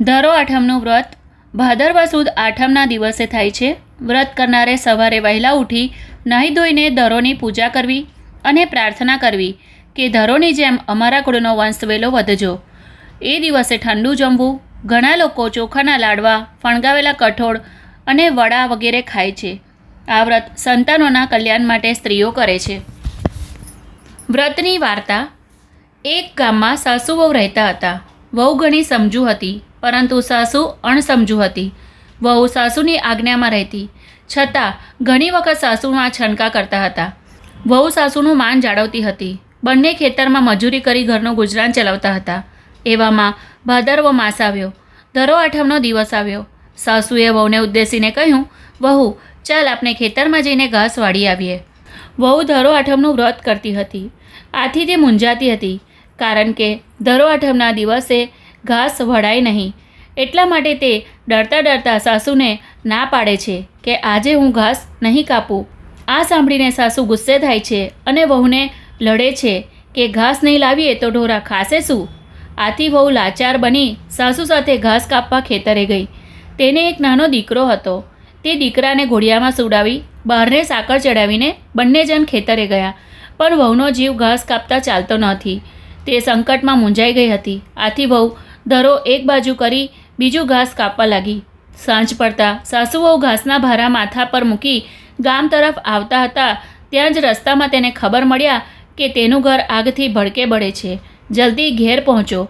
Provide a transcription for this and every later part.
ધરો આઠમનું વ્રત. ભાદરવા સુદ આઠમના દિવસે થાય છે. વ્રત કરનારે સવારે વહેલા ઉઠી નાહી ધોઈને ધરોની પૂજા કરવી અને પ્રાર્થના કરવી કે ધરોની જેમ અમારા કુળનો વંશ વેલો વધજો. એ દિવસે ઠંડુ જમવું, ઘણા લોકો ચોખાના લાડવા, ફણગાવેલા કઠોળ અને વડા વગેરે ખાય છે. આ વ્રત સંતાનોના કલ્યાણ માટે સ્ત્રીઓ કરે છે. વ્રતની વાર્તા. એક ગામમાં સાસુ વહુ રહેતા હતા. વહુ ઘણી સમજુ હતી. પરંતુ સાસુ અણસમજુ હતી. વહુ સાસુની આજ્ઞામાં રહેતી. છતાં, ઘણી વખત સાસુમાં છનકા કરતા હતા. વહુ સાસુનું માન જાળવતી હતી. બંને ખેતરમાં મજૂરી કરી ઘરનું ગુજરાન ચલાવતા હતા. એવામાં ભાદરવો માસ આવ્યો. ધરો આઠમનો દિવસ આવ્યો. સાસુએ વહુને ઉદ્દેશીને કહ્યું, વહુ, ચાલ આપણે ખેતરમાં જઈને ઘાસ વાળી આવીએ. વહુ ધરો આઠમનું વ્રત કરતી હતી. આથી તે મૂંઝાતી હતી, કારણ કે ધરો આઠમના દિવસે ઘાસ વળાય નહીં. એટલા માટે તે ડરતા ડરતા સાસુને ના પાડે છે કે આજે હું ઘાસ નહીં કાપું. આ સાંભળીને સાસુ ગુસ્સે થાય છે અને વહુને લડે છે કે ઘાસ નહીં લાવીએ તો ઢોરા ખાશે શું? આથી વહુ લાચાર બની સાસુ સાથે ઘાસ કાપવા ખેતરે ગઈ. તેને એક નાનો દીકરો હતો. તે દીકરાને ઘોડિયામાં સુડાવી, બહારને સાકર ચડાવીને બંને જણ ખેતરે ગયા. પણ વહુનો જીવ ઘાસ કાપતા ચાલતો નથી તે સંકટમાં મૂંઝાઈ ગઈ હતી. આથી વહુ ધરો એક બાજુ કરી બીજું ઘાસ કાપવા લાગી. સાંજ પડતા સાસુઓ ઘાસના ભારા માથા પર મૂકી ગામ તરફ આવતા હતા, ત્યાં જ રસ્તામાં તેને ખબર મળ્યા કે તેનું ઘર આગથી ભડકે બળે છે. જલ્દી ઘેર પહોંચો.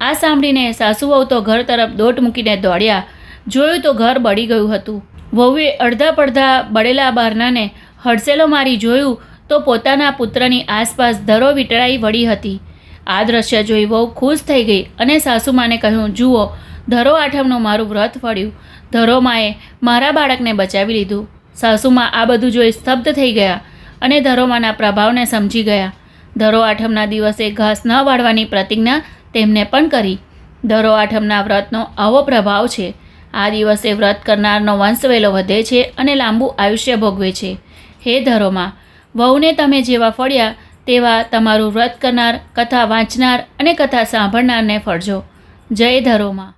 આ સાંભળીને સાસુઓ તો ઘર તરફ દોટ મૂકીને દોડ્યા. જોયું તો ઘર બળી ગયું હતું. વહુએ અડધા પડધા બળેલા બારનાને હડસેલો મારી જોયું તો પોતાના પુત્રની આસપાસ ધરો વીંટળાઈ વળી હતી. આ દ્રશ્ય જોઈ વહુ ખુશ થઈ ગઈ અને સાસુમાને કહ્યું, જુઓ, ધરો આઠમનું મારું વ્રત ફળ્યું. ધરોમાએ મારા બાળકને બચાવી લીધું. સાસુમાં આ બધું જોઈ સ્તબ્ધ થઈ ગયા અને ધરોમાના પ્રભાવને સમજી ગયા. ધરો આઠમના દિવસે ઘાસ ન વાળવાની પ્રતિજ્ઞા તેમને પણ કરી. ધરો આઠમના વ્રતનો આવો પ્રભાવ છે. આ દિવસે વ્રત કરનારનો વંશવેલો વધે છે અને લાંબુ આયુષ્ય ભોગવે છે. હે ધરોમાં, વહુને તમે જેવા ફળ્યા તેવા તમારું વ્રત કરનાર કથા વાંચનાર અને કથા સાંભળનારને ફળજો જય ધરોમાં.